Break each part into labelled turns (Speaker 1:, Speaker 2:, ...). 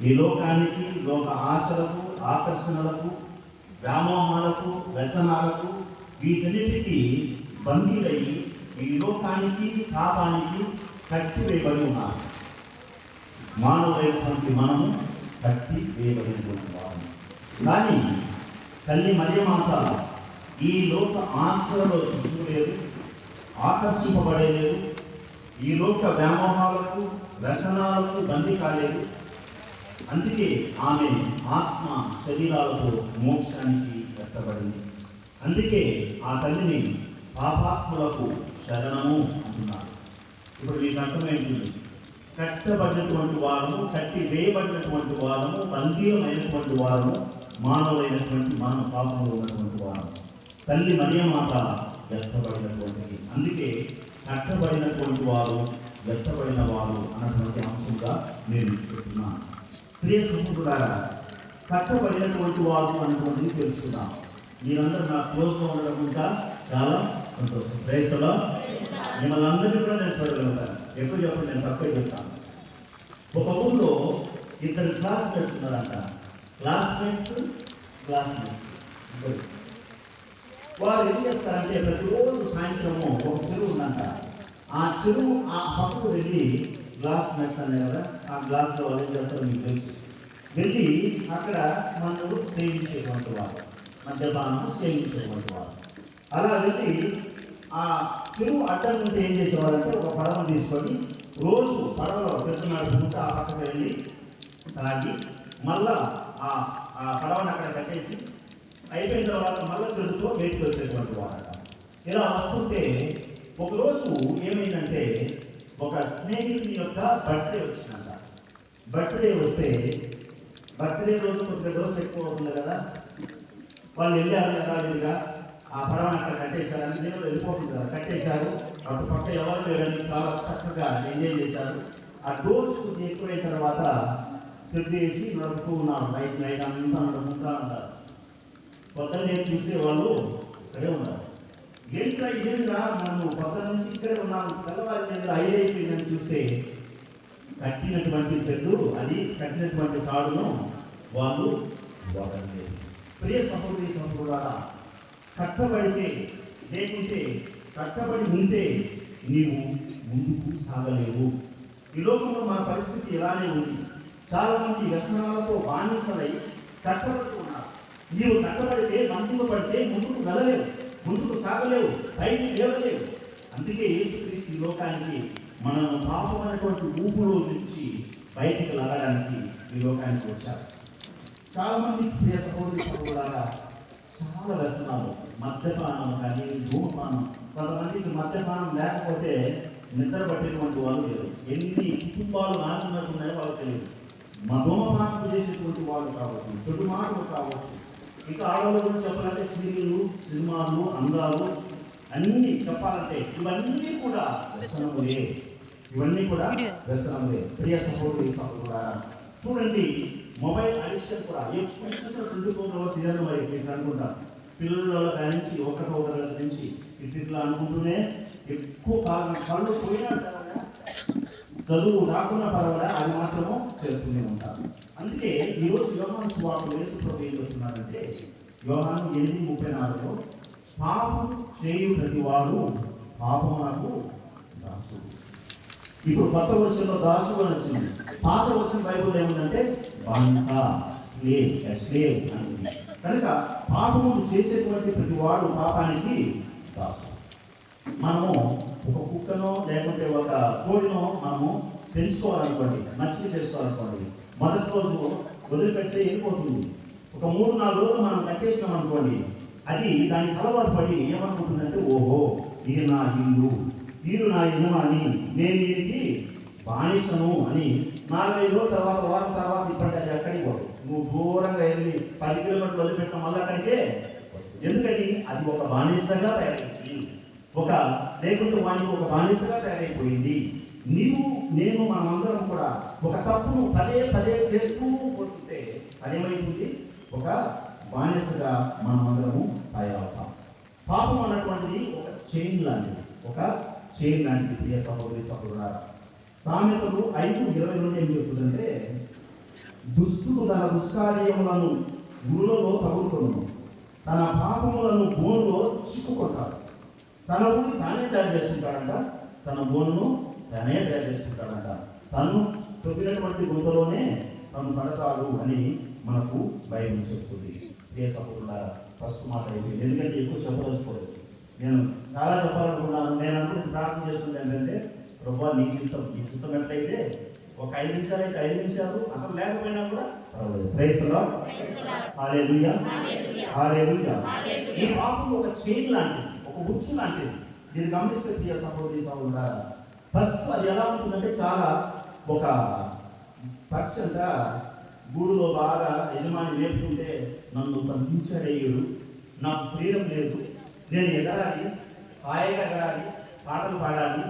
Speaker 1: ఈ లోకానికి లోక ఆశలకు ఆకర్షణలకు వ్యామోహాలకు వ్యసనాలకు వీటన్నిటికీ బందీలయ్యి ఈ లోకానికి పాపానికి కట్టి వేయబడి ఉన్నారు మానవులైనటువంటి మనము కట్టి వేయబడి ఉంటున్నాము కానీ తల్లి మరియమాత ఈ లోక ఆశలలో చిక్కులేదు ఆకర్షింపబడలేదు ఈ లోక వ్యామోహాలకు వ్యసనాలకు బందీ కాలేదు. అందుకే ఆమె ఆత్మ శరీరాలతో మోక్షానికి ఎత్తబడింది అందుకే ఆ తల్లిని పాపాత్ములకు శరణము అంటున్నారు. ఇప్పుడు మీకు అర్థమైంటుంది కట్టబడినటువంటి వారము కట్టి వేయబడినటువంటి వారము బందీయమైనటువంటి వారము మానవులైనటువంటి మన పాపంలో ఉన్నటువంటి వారము. తల్లి మరియమాత వ్యర్థపడినటువంటిది అందుకే కట్టబడినటువంటి వారు ఎత్తబడిన వారు అన్నటువంటి అంశంగా నేను చెప్తున్నాను. ప్రియ సముద్రులారా కట్టబడినటువంటి వారు అన్నటువంటిది తెలుసుకున్నాం మీరందరూ నా క్లోజ్గా ఉండడం ఇంకా చాలా సంతోషం. ప్రేస్తలో మిమ్మల్ని అందరినీ కూడా నేను చూడగలుగుతాను. ఎప్పుడు చెప్పండి నేను తక్కువ చెప్తాను. ఒక ఊళ్ళో ఇద్దరు క్లాస్మేట్స్ ఉన్నారంట. క్లాస్మేట్స్ క్లాస్మేట్స్ వారు ఏం చేస్తారంటే ప్రతిరోజు సాయంత్రము ఒక చెరువు ఉందంట. ఆ చెరువు ఆ పక్కకు వెళ్ళి గ్లాస్ మెట్స్ అనే కదా ఆ గ్లాస్లో వాళ్ళు ఏం చేస్తారో మీకు తెలుసు. వెళ్ళి అక్కడ మనకు సేవించేటువంటి వారు మద్యపానం సేవించేటువంటి వారు అలా వెళ్ళి ఆ చెరువు అడ్డం నుండి ఏం చేసేవారంటే ఒక పడవను తీసుకొని రోజు పడవలో పెద్ద నడుపుకుంటూ ఆ పక్కకు వెళ్ళి తాగి మళ్ళా ఆ ఆ పడవను అక్కడ కట్టేసి అయిపోయిన తర్వాత మళ్ళీ పెరుగుతూ బయటకు వచ్చేటువంటి వారు ఇలా వస్తుంటే ఒకరోజు ఏమైందంటే ఒక స్నేహితుని యొక్క బర్త్డే వచ్చిందంట. బర్త్డే వస్తే బర్త్డే రోజు కొద్దిగా డోస్ ఎక్కువ అవుతుంది కదా? వాళ్ళు వెళ్ళారు యథావిధిగా ఆ పడవను అక్కడ కట్టేశారు అన్ని నేను వెళ్ళిపోతుంది కదా కట్టేశారు. అటు పక్క ఎవరు లేరని చాలా చక్కగా ఎంజాయ్ చేశారు. ఆ డోస్ కొద్దిగా ఎక్కువైన తర్వాత తిరిగేసి నడుపుతూ ఉన్నారు. నైట్ నైట్ అంతా నడుపుతూ ఉంటారు. నేను చూసే వాళ్ళు ఇక్కడే ఉన్నారు. ఏంట్రా ఇదేంద్రా? మనం పొద్దున్న నుంచి ఇక్కడ ఉన్నాం తెల్లవారి దగ్గర అయిపోయిందని చూస్తే కట్టినటువంటి తెడ్డు అది కట్టినటువంటి తాడును వాళ్ళు వాడలేదు. ప్రియ సహోదరి సహోదరులారా కట్టబడితే లేకుంటే కట్టబడి ఉంటే నీవు ముందుకు సాగలేవు. ఈ లోకంలో మన పరిస్థితి ఇలానే ఉంది. చాలామంది వ్యసనాలతో బానిసలై కట్టబడుతూ ఉన్నారు. నీవు కట్టబడితే మందులు పడితే ముందుకు వెళ్ళలేవు. ముందుకు సాగలేవు పైకి లేవలేవు. అందుకే యేసుక్రీస్తు ఈ లోకానికి మనం పాపమైనటువంటి ఊపులో నుంచి బయటికి లాగడానికి ఈ లోకానికి వచ్చారు. చాలా మంది ప్రియ సహోదరి సహోదరులారా చాలా వ్యసనాలు మద్యపానం కానీ ధూమపానం కొంతమందికి మద్యపానం లేకపోతే నిద్ర పట్టేటువంటి వాళ్ళు లేరు. ఎన్ని కుటుంబాలు నాశనం ఉన్నాయో వాళ్ళకి తెలియదు. మా ధూమపానం చేసేటువంటి వాళ్ళు కావచ్చు చెడు మాటలు కావచ్చు ఇంకా ఆడవాళ్ళ గురించి చెప్పాలంటే స్త్రీలు సినిమాలు అందాలు అన్నీ చెప్పాలంటే ఇవన్నీ కూడా వ్యసనములే. ఇవన్నీ కూడా వ్యసనములే. ప్రియ సహోదరి సహోదరులారా చూడండి మొబైల్ అడిక్షన్ కూడా ఎప్పుడు చూసిన రెండు ఫోర్ అవర్స్ ఇదే మరి మీకు అనుకుంటారు పిల్లల నుంచి ఒకటో నుంచి ఇట్లా ఇట్లా అనుకుంటూనే ఎక్కువ కాలం కళ్ళు పోయినా సరే చదువు రాకుండా పర్వాలే అది మాత్రము చేస్తూనే ఉంటారు. అందుకే ఈరోజు యోహాను స్వామి వేసు ప్రభు ఏం చెప్తున్నారంటే యోహాను ఎనిమిది ముప్పై నాలుగులో పాపం చేయు ప్రతి వాడు పాపమునకు దాసు. ఇప్పుడు కొత్త వర్షంలో దాసు అని వచ్చింది. పాత వర్షం బైబుల్ ఏముందంటే బానిస స్లేవ్ స్లేవ్ కనుక పాపము చేసేటువంటి ప్రతి వాడు పాపానికి దాసు. మనము ఒక కుక్కనో లేకుంటే ఒక కోడినో మనము తెలుసుకోవాలనుకోండి మంచిగా చేసుకోవాలనుకోండి మొదటి రోజు వదిలిపెడితే పోతుంది? ఒక మూడు నాలుగు రోజులు మనం కట్టేసినాం అనుకోండి అది దానికి అలవాటు పడి ఏమనుకుంటుందంటే ఓహో ఈ నా ఇల్లు వీడు నా యజమాని నేను వీరికి బానిసను అని నాలుగైదు రోజుల తర్వాత వారం తర్వాత ఇప్పటి అది అక్కడికి పోదు. నువ్వు దూరంగా వెళ్ళి పది కిలోమీటర్లు వదిలిపెట్టడం వల్ల అక్కడికే ఎందుకని అది ఒక బానిసగా తయారైంది ఒక లేకుంటే వానికి ఒక బానిసగా తయారైపోయింది. నీవు నేను మనమందరం కూడా ఒక తప్పును పదే పదే చేస్తూ పోతుంటే అదేమైపోయింది ఒక బానిసగా మనమందరము తయారవుతాం. పాపం అన్నటువంటిది ఒక చైన్ లాంటిది. ఒక చైన్ లాంటిది. ప్రియ సహోదరి సహోదరులారా సామెతలు ఐదు ఇరవై రెండు ఏం చెప్తుందంటే దుష్టుడు తన దుష్కార్యములను గురులలో తగులుకొను తన పాపములను బోనులో చిక్కుకుంటాడు తన ఊరి తానే తయారు చేసుకుంటాడంట తన బోనును తనే తయారు చేసుకుంటాడంట తను తొక్కినటువంటి గుంతలోనే తను పడతాడు అని మనకు బైబిల్ చెప్తుంది సపోర్టులా ఫస్ట్ మాట ఎందుకంటే ఎక్కువ చెప్పదలుచుకోలేదు. నేను చాలా చెప్పాలనుకున్నాను. నేను అనుకుంటే ప్రార్థన చేస్తుంది ఏంటంటే ప్రభా నీ చిత్తం నీ చిత్తం ఎట్లయితే ఒక ఐదు నిమిషాలు అయితే ఐదు నిమిషాలు అసలు లేకపోయినా కూడా పర్వాలేదు. క్రైస్తలో హాలేలుయా హాలేలుయా ఈ పాపం ఒక చైన్ లాంటిది ఒక ఉచ్చు లాంటిది. మీరు గమనిస్తే ప్రియ సహోదరి సహోదరు ఫస్ట్ అది ఎలా ఉంటుందంటే చాలా ఒక పక్షి అంట గూడులో బాగా యజమాని మేపుతుంటే నన్ను బంధించడేయుడు నాకు ఫ్రీడమ్ లేదు. నేను ఎగరాలి హాయిగా ఎగరాలి పాటలు పాడాలి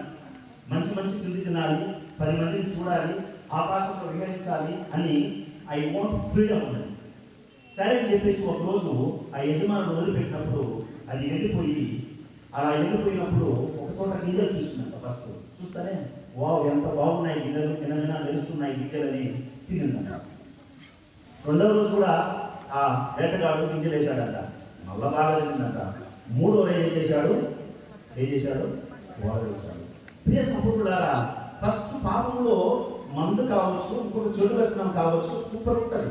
Speaker 1: మంచి మంచి తిండి తినాలి పది మందిని చూడాలి ఆకాశంలో విహరించాలి అని ఐ వాంట్ ఫ్రీడమ్ ఉన్నది. సరే అని చెప్పేసి ఒకరోజు ఆ యజమానుడు వదిలిపెట్టినప్పుడు అది వెళ్ళిపోయి అలా ఎండిపోయినప్పుడు ఒక చోట గింజలు చూసిందంట ఫస్ట్. చూస్తానే? వావ్ ఎంత బాగున్నాయి గింజలు తినగిన మెరుస్తున్నాయి గింజలని తినిందంట రెండవ రోజు కూడా ఆ వేటగాడు గింజలేశాడంట మళ్ళా బాగా తిరిగిందంట మూడో రోజు ఏం చేశాడు? ఏం చేశాడు? గోడ ప్రియ సంపూర్ణులారా ఫస్ట్ పాపంలో మందు కావచ్చు ఇంకొక చెడు వ్యసనం కావచ్చు సూపర్ ఉంటుంది.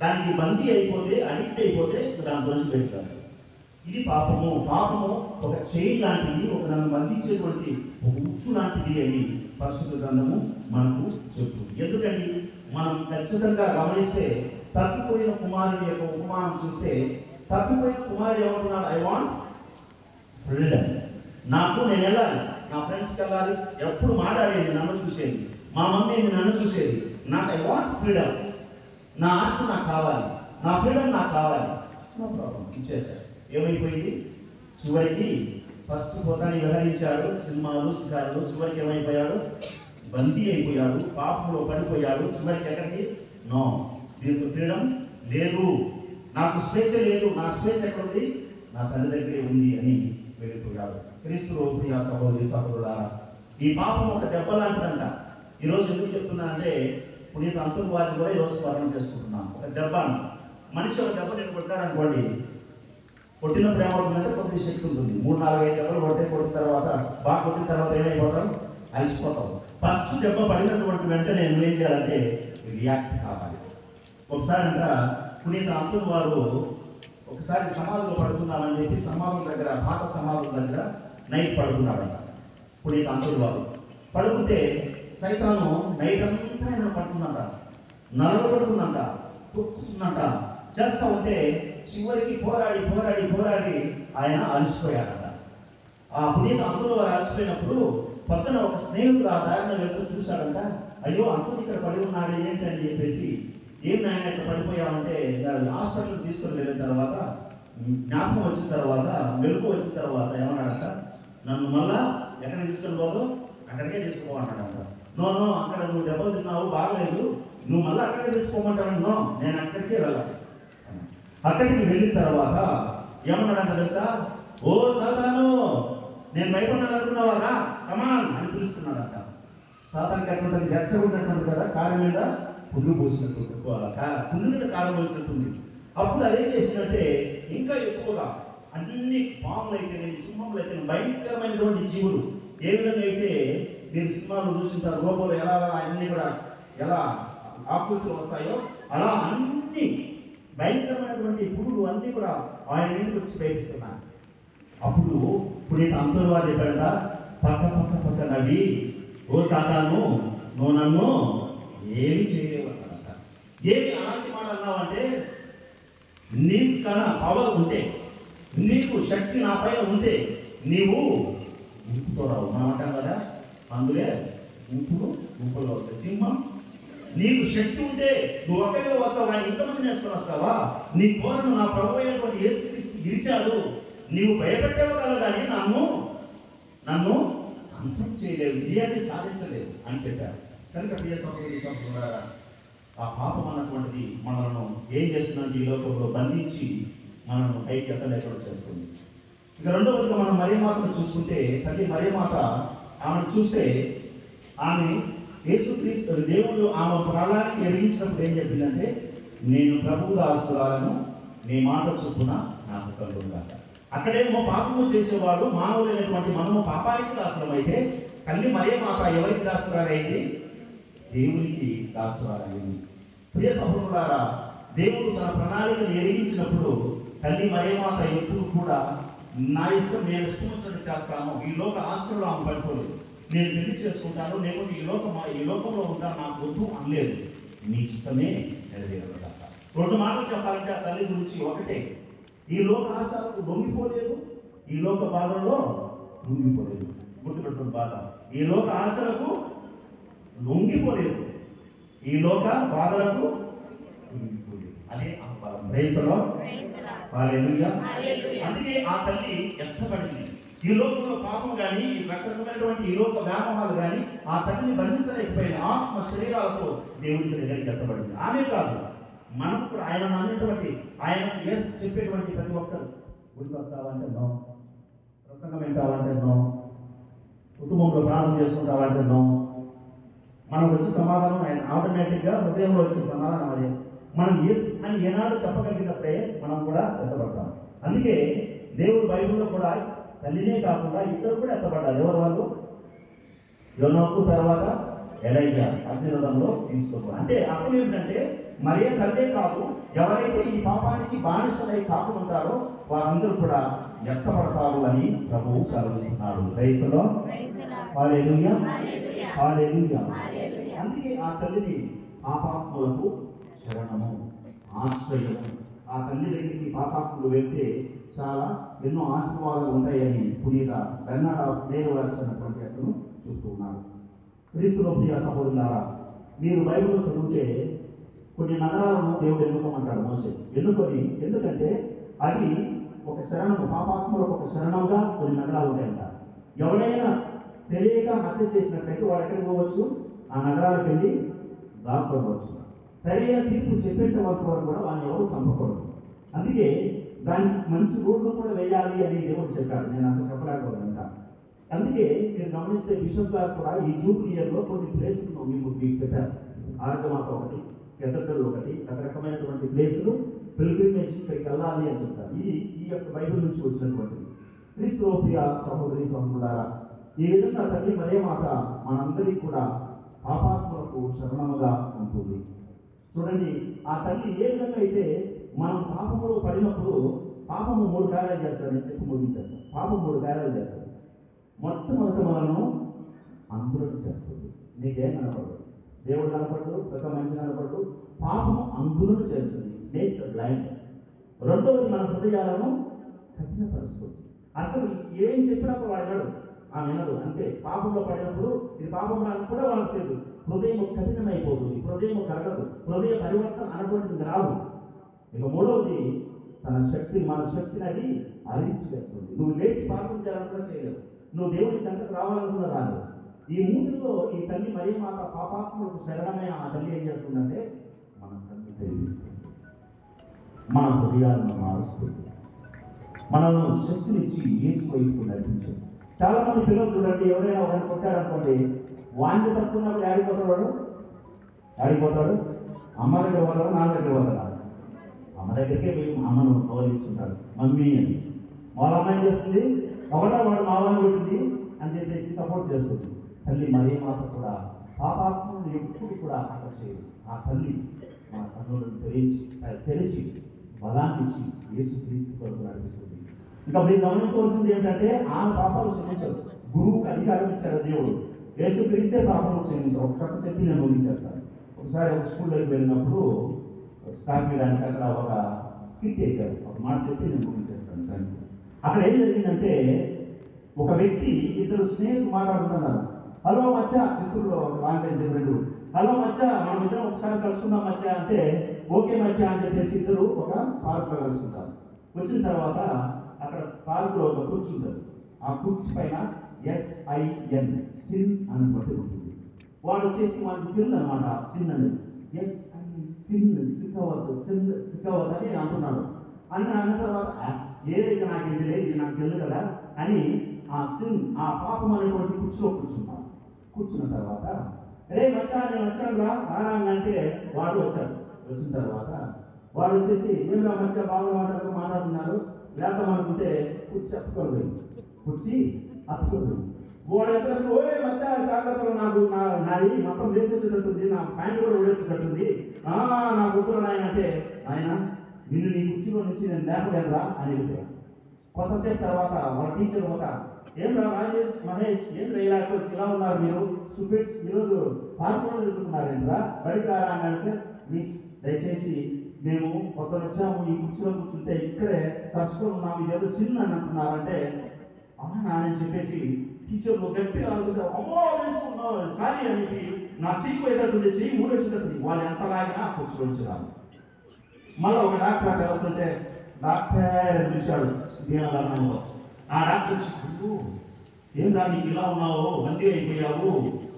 Speaker 1: దానికి బందీ అయిపోతే అడిక్ట్ అయిపోతే దాని గురించి పెడతారు ఇది పాపము. పాపము ఒక చైన్ లాంటిది ఒక నన్ను బంధించేటువంటి ఒక ఉచ్చు లాంటిది అని పరిశుద్ధ గ్రంథము మనకు చెప్తుంది. ఎందుకండి? మనం ఖచ్చితంగా గమనిస్తే తప్పిపోయిన కుమారుని యొక్క ఉపమానం చూస్తే తప్పిపోయిన కుమారుడు ఏమంటున్నాడు? ఐ వాంట్ ఫ్రీడమ్ నాకు నేను వెళ్ళాలి. నా ఫ్రెండ్స్కి వెళ్ళాలి. ఎప్పుడు మాట్లాడేది నన్ను చూసేది. మా మమ్మీ నన్ను చూసేది. నాకు ఐ వాంట్ ఫ్రీడమ్ నా ఆస్తి నాకు కావాలి. నా ఫ్రీడమ్ నాకు కావాలి. No problem. ఇచ్చేసాడు ఏమైపోయింది? చివరికి ఫస్ట్ పోతాన్ని వివరించాడు సినిమాలు శిఖారులు చివరికి ఏమైపోయాడు? బందీ అయిపోయాడు. పాపంలో పడిపోయాడు. చివరికి ఎక్కడికి? నో దీనికి ఫ్రీడమ్ లేదు. నాకు స్వేచ్ఛ లేదు. నా స్వేచ్ఛ ఎక్కడ ఉంది నా తల్లి దగ్గరే ఉంది అని వెళ్ళిపోయాడు. క్రీస్తు ప్రియ సహోదరి సహోదరులారా ఈ పాపం ఒక దెబ్బ లాంటిదంట. ఈరోజు ఎందుకు చెప్తున్నానంటే పునీత అంతులు వారిని కూడా ఈరోజు స్మరణ చేసుకుంటున్నాం. ఒక దెబ్బ మనిషి ఒక దెబ్బ నేను కొట్టాడనుకోండి కొట్టిన ప్రేమ ఉందంటే కొద్ది శక్తి ఉంటుంది. మూడు నాలుగు ఐదు దెబ్బలు కొట్టే కొట్టిన తర్వాత బాగా కొట్టిన తర్వాత ఏమైపోతాం? అలసిపోతాం. ఫస్ట్ దెబ్బ పడినటువంటి వెంటనే నువ్వు ఏం చేయాలంటే రియాక్ట్ కావాలి. ఒకసారి అంట పునీత అంతుల వారు ఒకసారి సమాధిలో పడుకుందామని చెప్పి సమాధుల దగ్గర పాత సమాధుల దగ్గర నైట్ పడుకున్నాడంట పునీత అంతుల వారు. పడుకుంటే సైతాను నైట్ అంతా ఆయన పడుతుందంట నలగబడుతుందంట తొక్కుతుందంట. చేస్తా ఉంటే చివరికి పోరాడి పోరాడి పోరాడి ఆయన అలసిపోయాడట ఆ పునీత అంతుల వారు అలసిపోయినప్పుడు పొద్దున ఒక స్నేహితుడు ఆ దారిలో వెళ్తూ చూశాడంట అయ్యో అంకుల్ ఇక్కడ పడి ఉన్నాడు ఏంటని చెప్పేసి ఏం నాయన పడిపోయామంటే హాస్పిటల్ తీసుకొని వెళ్ళిన తర్వాత జ్ఞాపకం వచ్చిన తర్వాత మెరుపు వచ్చిన తర్వాత ఏమన్నాడంట? నన్ను మళ్ళా ఎక్కడ తీసుకొని పోదు అక్కడికే తీసుకుపోమన్నాడంట నో నో అక్కడ నువ్వు దెబ్బలు తిన్నావు బాగలేదు. నువ్వు మళ్ళీ అక్కడికే తీసుకోమంటాడు నో నేను అక్కడికే వెళ్ళాలి. అక్కడికి వెళ్ళిన తర్వాత ఏమన్నాడంట తెలుసా? ఓ సాతాను నేను భయపడ్డాను అనుకున్నావారా కమాన్ అని పిలుస్తున్నాడంట. సాతానికి అటువంటి రెచ్చగొట్టినట్టు కదా కారు మీద పుండు పోసినట్టు కా- మీద కారం పోసినట్టుంది అప్పుడు అదేం చేసినట్టే ఇంకా ఎక్కువగా అన్ని పాములు అయితే సింహములు అయితే భయంకరమైనటువంటి జీవులు. ఏ విధంగా అయితే మీరు సింహాలు చూసింటారు లోపల ఎలా అన్ని కూడా ఎలా ఆకృతులు వస్తాయో అలా అన్ని భయంకరమైనటువంటి పురుగులు అన్నీ కూడా ఆయన ఇంటికి వచ్చి ప్రయత్నిస్తున్నాను అప్పుడు ఇప్పుడు నేను అంతుల వారు చెప్పాడ పక్క పక్క పక్క నవ్వి ఓ తాతాను నువ్వు నన్ను ఏమి చేయలేవు ఏమి అలాంటి మాట అన్నావంటే నీకు కన్నా పవర్ ఉంటే నీకు శక్తి నా పైన ఉంటే నీవు గుంపుతో రావు మనం అంటాం కదా? అందులో గుంపులు గుంపులు వస్తాయి. సింహం నీకు శక్తి ఉంటే నువ్వు ఒక్కడిగా వస్తావా ఇంతమంది నేసుకొని వస్తావా? నీ కోరను నా ప్రభు అయినటువంటి యేసుక్రీస్తు ఇరిచాడు నీవు భయపెట్టేవాళ్ళు కానీ నన్ను నన్ను అంతం చేయలేవు విజయాన్ని సాధించలేవు అని చెప్పారు. కనుక ప్రియ సహోదరి సహోదరులారా, ఆ పాపం అన్నటువంటిది మనలను ఏం చేస్తుందంటే ఈ లోకంలో బంధించి మనల్ని పైకి ఎత్తలేకుండా చేస్తుంది. ఇక రెండవదిగా మనం మరియమాతను చూసుకుంటే తల్లి మరియమాత ఆమెను చూస్తే ఆమె యేసుక్రీస్తు దేవుడు ఆమె ప్రాణానికి ఎరిగించినప్పుడు ఏం చెప్పిందంటే నేను ప్రభు దాసురాలను నీ మాట చొప్పున నాకు కలుగుగాక అక్కడేమో పాపము చేసేవాడు మానవులైనటువంటి మనము పాపానికి దాసులం అయితే తల్లి మరియమాత మాత ఎవరికి దాసురాలైంది దేవునికి దాసురాలైంది ప్రియ సహోదరులారా దేవుడు తన ప్రణాళికను ఎరిగించినప్పుడు తల్లి మరేమాత ఎప్పుడు కూడా నా ఇష్టం నేను ఇష్టం చేస్తాను. ఈ లోక ఆశ్రలో ఆమె పడిపోలేదు నేను పెళ్ళి చేసుకుంటాను. లేకుంటే ఈ లోకం ఈ లోకంలో ఉంటాను. నాకు వద్దు అనలేదు. నీ ఇష్టమే నెరవేరదు రెండు మాటలు చెప్పాలంటే ఆ తల్లి గురించి ఒకటే. ఈ లోక ఆశలకు దొంగిపోలేదు. ఈ లోక బాధల్లో దొంగిపోలేదు గుర్తుపెట్టుకున్న బాధ. ఈ లోక ఆశలకు లొంగిపోలేదు. ఈ లోక బాధలకు అదే ఆ బలం రైసలో హల్లెలూయా.
Speaker 2: హల్లెలూయా.
Speaker 1: అందుకే ఆ తల్లి ఎత్తబడింది ఈ లోకంలో పాపం కానీ ఈ రకరకమైనటువంటి ఈ లోక వ్యామోహాలు కానీ ఆ తల్లిని బంధించలేకపోయిన ఆత్మ శరీరాలతో దేవుడి దగ్గరికి ఎత్తబడింది ఆమె కాదు. మనం కూడా ఆయన అన్నటువంటి ఆయన ఎస్ చెప్పేటువంటి ప్రతి ఒక్కరు. గుడికి వస్తావంటే నో ప్రసంగం వింటావంటే నో కుటుంబంలో ప్రాణం చేసుకుంటావంటే నో మనకు వచ్చే సమాధానం ఆయన ఆటోమేటిక్గా హృదయంలో వచ్చే సమాధానం అదే. మనం ఎస్ అని ఏనాడు చెప్పగలిగినప్పుడే మనం కూడా ఎత్తబడతాం. అందుకే దేవుడు బైబిల్లో కూడా తల్లినే కాకుండా ఇద్దరు కూడా ఎత్తబడ్డారు. ఎవరు వాళ్ళు? యోనోకు తర్వాత ఎలైజా అగ్నిరథంలో తీసుకోవాలి అంటే అర్థం ఏమిటంటే మరే తల్లే కాదు ఎవరైతే ఈ పాపానికి బానిసలై కాకుంటారో వారందరూ కూడా ఎత్తబడతారు అని ప్రభువు సెలవిస్తున్నాడు. రైతులో
Speaker 2: హల్లెలూయా.
Speaker 1: అందుకే ఆ తల్లిని పాపాత్ములకు శరణము ఆశ్రయము. ఆ తల్లి దగ్గరికి పాపాత్ములు వెళ్తే చాలా ఎన్నో ఆశీర్వాదాలు ఉంటాయని పునీత బెన్నాడ నేను రాసినటువంటి అతను చెప్తూ ఉన్నారు క్రీస్తులో ప్రియ సహోదరులారా మీరు బైబిల్లో చదివితే కొన్ని నగరాలను దేవుడు ఎన్నుకోమంటాడు మోసే ఎన్నుకొని? ఎందుకంటే అవి ఒక శరణం పాపాత్మలకు ఒక శరణంగా కొన్ని నగరాలు ఉంటాయంట. ఎవరైనా తెలియక హత్య చేసినట్లయితే వాడు ఎక్కడికి పోవచ్చు? ఆ నగరాలకు వెళ్ళి దాక్కోవచ్చు సరైన తీర్పు చెప్పేట వరకు వరకు కూడా వాళ్ళని ఎవరు చంపకూడదు. అందుకే దానికి మంచి రోడ్లు కూడా వేయాలి అని దేవుడు చెప్పాడు. నేను అంత చెప్పలేకపోయాను అందుకే మీరు గమనిస్తే బిషప్ గారు కూడా ఈ జూన్ ఇయర్లో కొన్ని ప్లేసులు మీకు మీకు చెప్పారు. ఆరోగ్యమాత ఒకటి ఎద్దరు ఒకటి రకరకమైనటువంటి ప్లేసులు పిల్గ్రిమేజ్ ఇక్కడికి వెళ్ళాలి అని చెప్తారు ఇది ఈ యొక్క బైబిల్ నుంచి వచ్చినటువంటిది. క్రీస్తు సహోదరి సహోదరులారా ఈ విధంగా తల్లి మరే మాత మనందరికీ కూడా పాపాత్మలకు శరణముగా ఉంటుంది. చూడండి ఆ తల్లి ఏ విధంగా అయితే మనం పాపములో పడినప్పుడు పాపము మూడు కార్యాలు చేస్తాడని చెప్పి ముగించేస్తాం. పాపం మూడు కార్యాలు చేస్తాడు. మొట్టమొదటి మనను అంధులను చేస్తుంది. నీకేం కనపడదు. దేవుడు కనపడదు ఒక మంచి కనపడదు పాపము అంధులను చేస్తుంది. Nature blind. రెండవది మన హృదయాలను కఠినపరుస్తుంది. అసలు ఏం చెప్పినప్పుడు ఆ వినదు అంతే పాపంలో పడినప్పుడు ఇది పాపం అని కూడా వాళ్ళకి తెలియదు హృదయం కఠినమైపోతుంది. హృదయం కరగదు. హృదయ పరివర్తన అనేటువంటిది రాదు. ఇక మూడవది తన శక్తి మన శక్తిని అది అరించేస్తుంది నువ్వు లేచి పాటించాలనుకున్నా చేయలేవు. నువ్వు దేవుడి చెంతకు రావాలనుకున్నా రాలేదు. ఈ మూడులో ఈ తల్లి మరీ మాత పాపాత్మలకు శరణమైన ఆ తల్లి ఏం చేస్తుందంటే మన తల్లి తెలియజేస్తుంది మన హృదయాలను మారుస్తుంది. మనల్ని శక్తినిచ్చి ఏసు వైపు చాలా మంది పిల్లలు చూడండి ఎవరైనా ఒకరిని కొట్టారనుకోండి వాంటి తప్పుకున్నప్పుడు ఆడిపోతాడు ఆడిపోతాడు అమ్మ దగ్గర పోతాడు? నాన్న దగ్గర పోతాడు? అమ్మ దగ్గరికే పోయి అమ్మను గౌరవించుకుంటాడు మమ్మీ అని. వాళ్ళ అమ్మ ఏం చేస్తుంది? ఎవరో వాడు? మామని కొట్టింది? అని చెప్పేసి సపోర్ట్ చేస్తుంది. తల్లి మరీ మాత కూడా పాపాత్మను ఎప్పుడు కూడా అక్కడ చేయదు. ఆ తల్లి మన కన్నులను తెరిచి తెరిచి బలాన్ని ఇచ్చి యేసు క్రీస్తు కొరకు నడిపిస్తుంది. ఇంకా మీరు గమనించవలసింది ఏంటంటే ఆ పాపాలు క్షమించదు గురువుకి అధికారం ఇచ్చారు దేవుడు. యేసు క్రీస్తే పాపం క్షమించారు. ఒక కథ చెప్పి నేను ముగించేస్తాను ఒకసారి ఒక స్కూల్లోకి వెళ్ళినప్పుడు స్టాక్ చేయడానికి అక్కడ ఒక స్కిట్ చేశారు ఒక మాట చెప్పి నేను ముగించేస్తాను. దానికి అక్కడ ఏం జరిగిందంటే ఒక వ్యక్తి ఇద్దరు స్నేహితులు మాట్లాడుతున్నారు. హలో మచ్చ చిత్తూరులో ఒక లాంగ్వేజ్ డిఫరెంట్ హలో మచ్చ మనం ఇద్దరం ఒకసారి కలుసుకుందాం మచ్చ అంటే ఓకే మచ్చ అని చెప్పేసి ఇద్దరు ఒక పార్క్లో కలుసుకుంటారు. వచ్చిన తర్వాత అక్కడ ఒక కుర్చీ ఉంటుంది. ఆ కుర్చీ పైన ఎస్ఐఎన్ సిన్ అన్నటువంటి ఉంటుంది. వాడు వచ్చేసి మనకు తెలియదు అనమాట సిన్ అని ఎస్ అని సిన్ సిక్కవద్దు సిన్ సిక్కవద్దు అని అంటున్నాడు. అని అన్న తర్వాత ఏదైతే నాకు ఇది లేదు ఇది నాకు తెలియదు కదా అని ఆ సిన్ ఆ పాపం అనేటువంటి కుర్చీలో కూర్చున్నాడు. కూర్చున్న తర్వాత
Speaker 2: రే మచ్చా నేను వచ్చాను రా రానా వాడు వచ్చాడు. వచ్చిన తర్వాత వాడు వచ్చేసి మేము మంచిగా బాగా మాట్లాడుతూ మాట్లాడుతున్నారు? లేకపోతే అనుకుంటే కుర్చీ అప్పుకోండి కుర్చీ అప్పుకోండి వాడు ఓ ఓే మచ్చా జాగ్రత్తలో నాకు నా నాది మొత్తం వేసి నా ప్యాంట్ కూడా ఊడొచ్చేటట్టుంది నా కూతురు నాయన అంటే ఆయన నిన్ను నీ కుర్చీలో నుంచి నేను లేపలేనురా అని చెప్పాను కొంతసేపు తర్వాత వాళ్ళ టీచర్ ఒక ఏం రా రాజేష్ మహేష్ ఏం ఇలా ఇలా ఉన్నారు మీరు? స్టూడెంట్స్ ఈరోజు పార్కులో తిరుగుతున్నారేంట్రా బయటకు రారా అని అంటే మిస్ దయచేసి మేము కొత్త వచ్చాము ఈ కుర్చీలో కూర్చుంటే ఇక్కడే కలుసుకొని ఉన్నాము ఇది చిన్న అని అంటున్నారంటే అవునా అని చెప్పేసి టీచర్లు గట్టిగా అనుకుంటే అమ్మో వేసుకున్నావు సారీ అని చెప్పి నా చెయ్యి పోయేటట్టుంది చెయ్యి ఊడొచ్చేటట్టుంది వాళ్ళు ఎంత లాగినా ఆ కుర్చీలో మళ్ళీ ఒక డాక్టర్ అక్కడ వెళ్తుంటే డాక్టర్ పిలిచాడు దీనవర్ణంలో ఆ డాక్టర్ వచ్చి ఏం రా నీకు ఇలా ఉన్నావు? బందీ అయిపోయావు?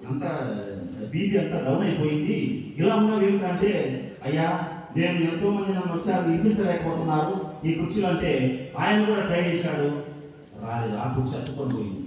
Speaker 2: అంత బీపీ అంతా డౌన్ అయిపోయింది? ఇలా ఉన్నావు ఏమిటంటే అయ్యా నేను ఎంతో మంది నన్ను వచ్చారు నిర్మించలేకపోతున్నారు ఈ కుర్చీలు అంటే ఆయన కూడా ట్రై చేశాడు రాలేదు ఆ కుర్చీ అత్తుకొని పోయింది.